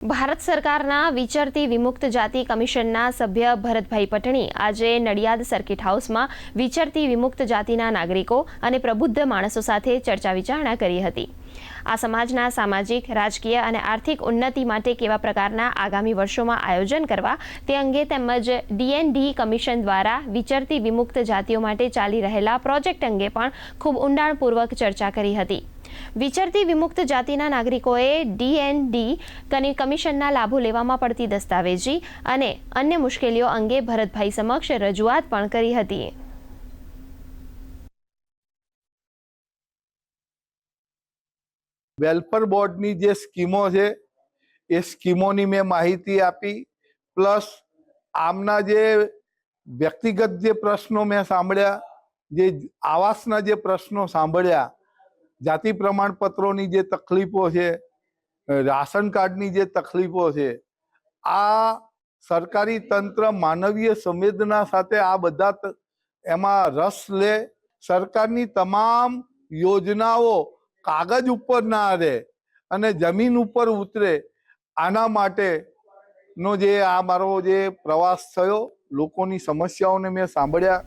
ભારત સરકારના વિચરતી વિમુક્ત જાતિ કમિશનના સભ્ય ભરતભાઈ પટણી આજે નડિયાદ સર્કિટ હાઉસમાં વિચરતી વિમુક્ત જાતિના નાગરિકો અને પ્રબુદ્ધ માણસો સાથે ચર્ચા વિચારણા કરી હતી. આ સમાજના સામાજિક, રાજકીય અને આર્થિક ઉન્નતિ માટે કેવા પ્રકારના આગામી વર્ષોમાં આયોજન કરવા તે અંગે તેમજ ડીએનડી કમિશન દ્વારા વિચરતી વિમુક્ત જાતિઓ માટે ચાલી રહેલા પ્રોજેક્ટ અંગે પણ ખૂબ ઊંડાણપૂર્વક ચર્ચા કરી હતી. વિચરતી વિમુક્ત જાતિના નાગરિકોએ ડીએનડી કમિશનના લાભો લેવામાં પડતી દસ્તાવેજી અને અન્ય મુશ્કેલીઓ અંગે ભરતભાઈ સમક્ષ રજૂઆત પણ કરી હતી. વેલફેર બોર્ડની જે સ્કીમો છે, એ સ્કીમોની મેં માહિતી આપી. પ્લસ આમના જે વ્યક્તિગત જે પ્રશ્નો મેં સાંભળ્યા, જે આવાસના જે પ્રશ્નો સાંભળ્યા, જાતિ પ્રમાણપત્રોની જે તકલીફો છે, રાશન કાર્ડની જે તકલીફો છે, આ સરકારી તંત્ર માનવીય સંવેદના સાથે આ બધા એમાં રસ લે. સરકારની તમામ યોજનાઓ કાગજ ઉપર ના આવે અને જમીન ઉપર ઉતરે, આના માટે નો જે આ મારો જે પ્રવાસ થયો, લોકોની સમસ્યાઓને મેં સાંભળ્યા.